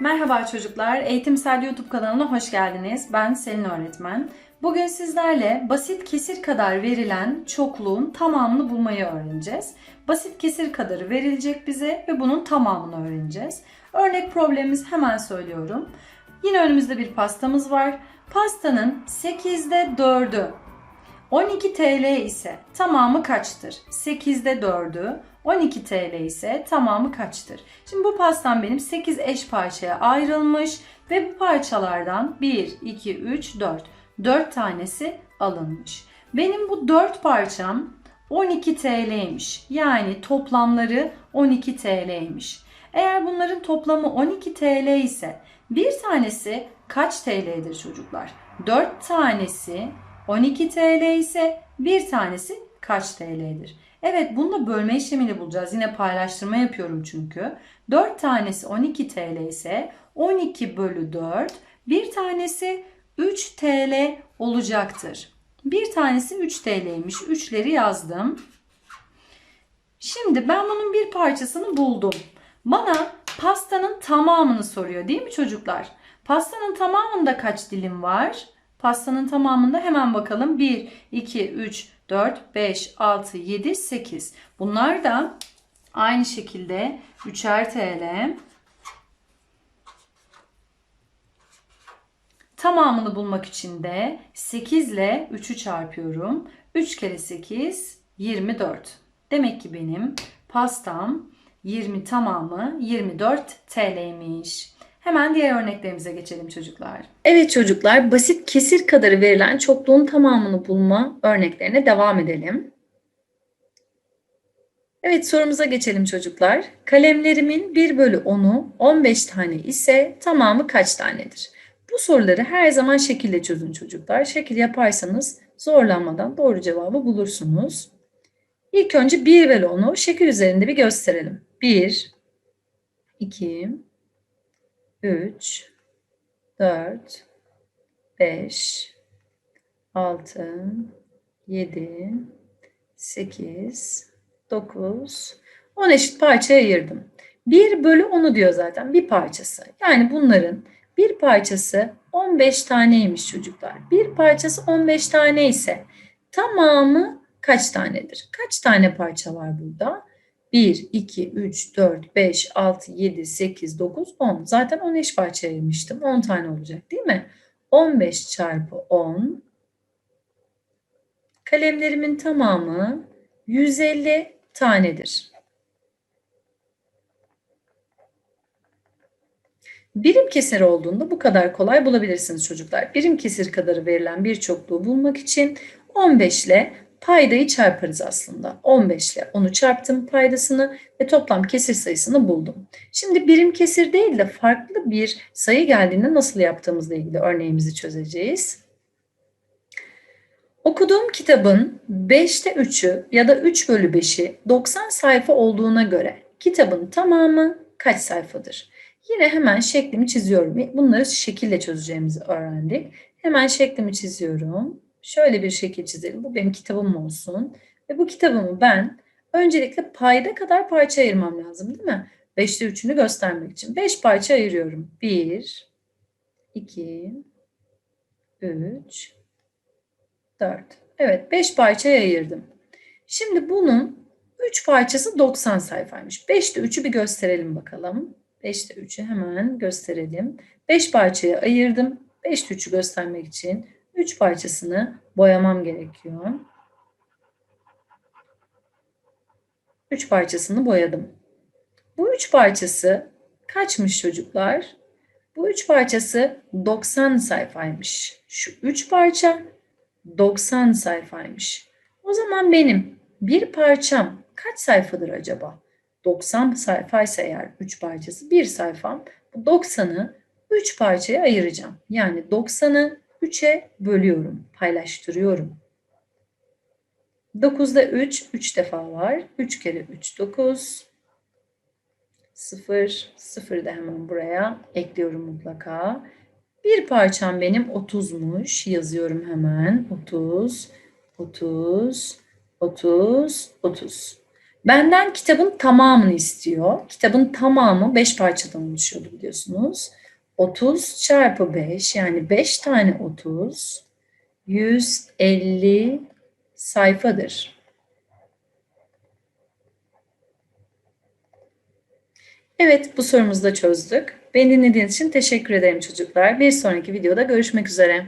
Merhaba çocuklar, Eğitimsel YouTube kanalına hoş geldiniz. Ben Selin öğretmen. Bugün sizlerle basit kesir kadar verilen çokluğun tamamını bulmayı öğreneceğiz. Basit kesir kadarı verilecek bize ve bunun tamamını öğreneceğiz. Örnek problemimiz hemen söylüyorum. Yine önümüzde bir pastamız var. Pastanın 8'de 4'ü 12 TL ise tamamı kaçtır? 8'de 4'ü 12 TL ise tamamı kaçtır? Şimdi bu pastam benim 8 eş parçaya ayrılmış ve bu parçalardan 1, 2, 3, 4. 4 tanesi alınmış. Benim bu 4 parçam 12 TL'ymiş. Yani toplamları 12 TL'ymiş. Eğer bunların toplamı 12 TL ise bir tanesi kaç TL'dir çocuklar? 4 tanesi 12 TL ise bir tanesi kaç TL'dir? Evet bunu da bölme işlemiyle bulacağız. Yine paylaştırma yapıyorum çünkü. 4 tanesi 12 TL ise 12 bölü 4 bir tanesi 3 TL olacaktır. Bir tanesi 3 TL'ymiş. 3'leri yazdım. Şimdi ben bunun bir parçasını buldum. Bana pastanın tamamını soruyor değil mi çocuklar? Pastanın tamamında kaç dilim var? Pastanın tamamında hemen bakalım. 1, 2, 3, 4, 5, 6, 7, 8. Bunlar da aynı şekilde 3'er TL. Tamamını bulmak için de 8 ile 3'ü çarpıyorum. 3 kere 8 24. Demek ki benim pastam 20 tamamı 24 TL'ymiş. Hemen diğer örneklerimize geçelim çocuklar. Evet çocuklar, basit kesir kadarı verilen çokluğun tamamını bulma örneklerine devam edelim. Evet sorumuza geçelim çocuklar. Kalemlerimin 1 bölü 10'u 15 tane ise tamamı kaç tanedir? Bu soruları her zaman şekilde çözün çocuklar. Şekil yaparsanız zorlanmadan doğru cevabı bulursunuz. İlk önce 1 bölü 10'u şekil üzerinde bir gösterelim. 1, 2, 3, 4, 5, 6, 7, 8, 9, 10 eşit parçaya ayırdım. 1 bölü 10'u diyor zaten bir parçası. Yani bunların bir parçası 15 taneymiş çocuklar. Bir parçası 15 tane ise tamamı kaç tanedir? Kaç tane parça var burada? 1, 2, 3, 4, 5, 6, 7, 8, 9, 10. Zaten 10 eş parça ayırmıştım. 10 tane olacak değil mi? 15 çarpı 10. Kalemlerimin tamamı 150 tanedir. Birim kesir olduğunda bu kadar kolay bulabilirsiniz çocuklar. Birim kesir kadarı verilen bir çokluğu bulmak için 15 ile paydayı çarparız aslında. 15 ile onu çarptım paydasını ve toplam kesir sayısını buldum. Şimdi birim kesir değil de farklı bir sayı geldiğinde nasıl yaptığımızla ilgili örneğimizi çözeceğiz. Okuduğum kitabın 5'te 3'ü ya da 3 bölü 5'i 90 sayfa olduğuna göre kitabın tamamı kaç sayfadır? Yine hemen şeklimi çiziyorum. Bunları şekille çözeceğimizi öğrendik. Hemen şeklimi çiziyorum. Şöyle bir şekil çizelim. Bu benim kitabım olsun. Ve bu kitabımı ben öncelikle payda kadar parça ayırmam lazım değil mi? 5'te 3'ünü göstermek için. 5 parça ayırıyorum. 1, 2, 3, 4. Evet 5 parçaya ayırdım. Şimdi bunun 3 parçası 90 sayfaymış. 5'te 3'ü bir gösterelim bakalım. 5'te 3'ü hemen gösterelim. 5 parçaya ayırdım. 5'te 3'ü göstermek için 3 parçasını boyamam gerekiyor. 3 parçasını boyadım. Bu 3 parçası kaçmış çocuklar? Bu 3 parçası 90 sayfaymış. Şu 3 parça 90 sayfaymış. O zaman benim bir parçam kaç sayfadır acaba? 90 sayfaysa eğer 3 parçası bir sayfam. Bu 90'ı 3 parçaya ayıracağım. Yani 90'ı 3'e bölüyorum, paylaştırıyorum. 9'da 3, 3 defa var. 3 kere 3, 9. 0, 0 da hemen buraya ekliyorum mutlaka. Bir parçam benim 30'muş. Yazıyorum hemen. 30, 30, 30, 30. Benden kitabın tamamını istiyor. Kitabın tamamı 5 parçadan oluşuyordu biliyorsunuz. 30 çarpı 5 yani 5 tane 30 150 sayfadır. Evet bu sorumuzu da çözdük. Beni dinlediğiniz için teşekkür ederim çocuklar. Bir sonraki videoda görüşmek üzere.